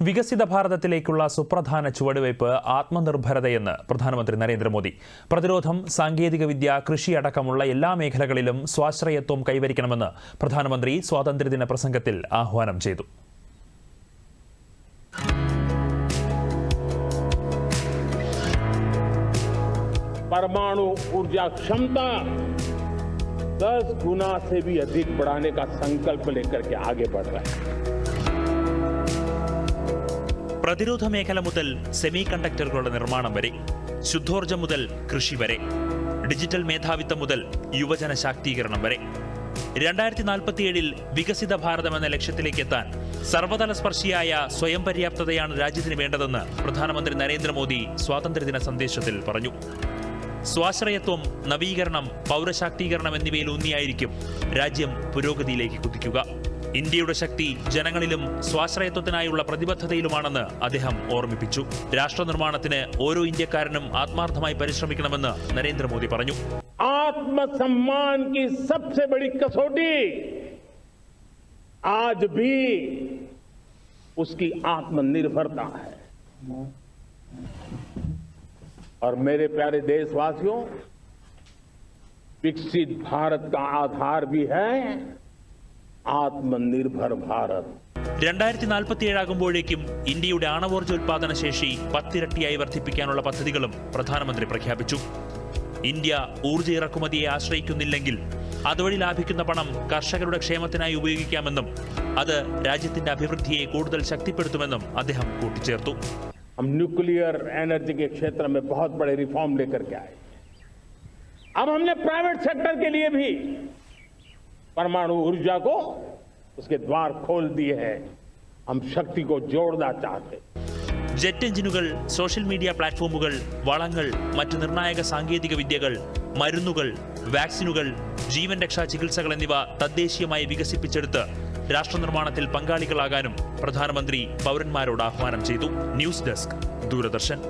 വികസിത ഭാരതത്തിലേക്കുള്ള സുപ്രധാന ചുവടുവയ്പ് ആത്മനിർഭരതയെന്ന് പ്രധാനമന്ത്രി നരേന്ദ്രമോദി പ്രതിരോധം സാങ്കേതികവിദ്യ കൃഷി അടക്കമുള്ള എല്ലാ മേഖലകളിലും സ്വാശ്രയത്വം കൈവരിക്കണമെന്ന് പ്രധാനമന്ത്രി സ്വാതന്ത്ര്യദിന പ്രസംഗത്തിൽ ആഹ്വാനം ചെയ്തു परमाणु ऊर्जा क्षमता दस गुना से भी अधिक बढ़ाने का संकल्प लेकर के आगे बढ़ रहे हैं പ്രതിരോധ മേഖല മുതൽ സെമി കണ്ടക്ടറുകളുടെ നിർമ്മാണം വരെ ശുദ്ധോർജം മുതൽ കൃഷി വരെ ഡിജിറ്റൽ മേധാവിത്വം മുതൽ യുവജന ശാക്തീകരണം വരെ. രണ്ടായിരത്തി നാൽപ്പത്തിയേഴിൽ വികസിത ഭാരതം എന്ന ലക്ഷ്യത്തിലേക്ക് എത്താൻ സർവതല സ്പർശിയായ സ്വയം പര്യാപ്തതയാണ് രാജ്യത്തിന് വേണ്ടതെന്ന് പ്രധാനമന്ത്രി നരേന്ദ്രമോദി സ്വാതന്ത്ര്യദിന സന്ദേശത്തിൽ പറഞ്ഞു. സ്വാശ്രയത്വം നവീകരണം പൗരശാക്തീകരണം എന്നിവയിൽ ഊന്നിയായിരിക്കും രാജ്യം പുരോഗതിയിലേക്ക് കുതിക്കുക. ഇന്ത്യയുടെ ശക്തി ജനങ്ങളിലും സ്വാശ്രയത്വത്തിനായുള്ള പ്രതിബദ്ധതയിലുമാണെന്ന് അദ്ദേഹം ഓർമ്മിപ്പിച്ചു രാഷ്ട്ര നിർമ്മാണത്തിന് ഓരോ ഇന്ത്യക്കാരനും ആത്മാർത്ഥമായി പരിശ്രമിക്കണമെന്ന് നരേന്ദ്രമോദി പറഞ്ഞു आत्मसम्मान की सबसे बड़ी कसौटी आज भी उसकी आत्मनिर्भरता है और मेरे प्यारे देशवासियों विकसित भारत का आधार भी है आत्मनिर्भर भारत രണ്ടായിരത്തി നാൽപ്പത്തിയേഴാകുമ്പോഴേക്കും ഇന്ത്യയുടെ ആണവോർജ്ജോൽപാദന ശേഷി പത്തിരട്ടിയായി വർദ്ധിപ്പിക്കാനുള്ള പദ്ധതികളും പ്രധാനമന്ത്രി പ്രഖ്യാപിച്ചു ഇന്ത്യ ഊർജ്ജ ഇറക്കുമതിയെ ആശ്രയിക്കുന്നില്ലെങ്കിൽ അതുവഴി ലാഭിക്കുന്ന പണം കർഷകരുടെ ക്ഷേമത്തിനായി ഉപയോഗിക്കാമെന്നും അത് രാജ്യത്തിന്റെ അഭിവൃദ്ധിയെ കൂടുതൽ ശക്തിപ്പെടുത്തുമെന്നും അദ്ദേഹം കൂട്ടിച്ചേർത്തു हम न्यूक्लियर एनर्जी के क्षेत्र में बहुत बड़े रिफॉर्म लेकर के आए अब हमने प्राइवेट सेक्टर के लिए भी परमाणु ऊर्जा को उसके द्वार खोल दिए हैं हम शक्ति को जोड़ना चाहते हैं ജെറ്റ് എഞ്ചിനുകൾ സോഷ്യൽ മീഡിയ പ്ലാറ്റ്ഫോമുകൾ വളങ്ങൾ മറ്റ് നിർണായക സാങ്കേതിക വിദ്യകൾ മരുന്നുകൾ വാക്സിനുകൾ ജീവൻ രക്ഷാ ചികിത്സകൾ എന്നിവ തദ്ദേശീയമായി വികസിപ്പിച്ചെടുത്ത് രാഷ്ട്രനിർമ്മാണത്തിൽ പങ്കാളികളാകാനും പ്രധാനമന്ത്രി പൗരന്മാരോട് ആഹ്വാനം ചെയ്തു ന്യൂസ് ഡെസ്ക് ദൂരദർശൻ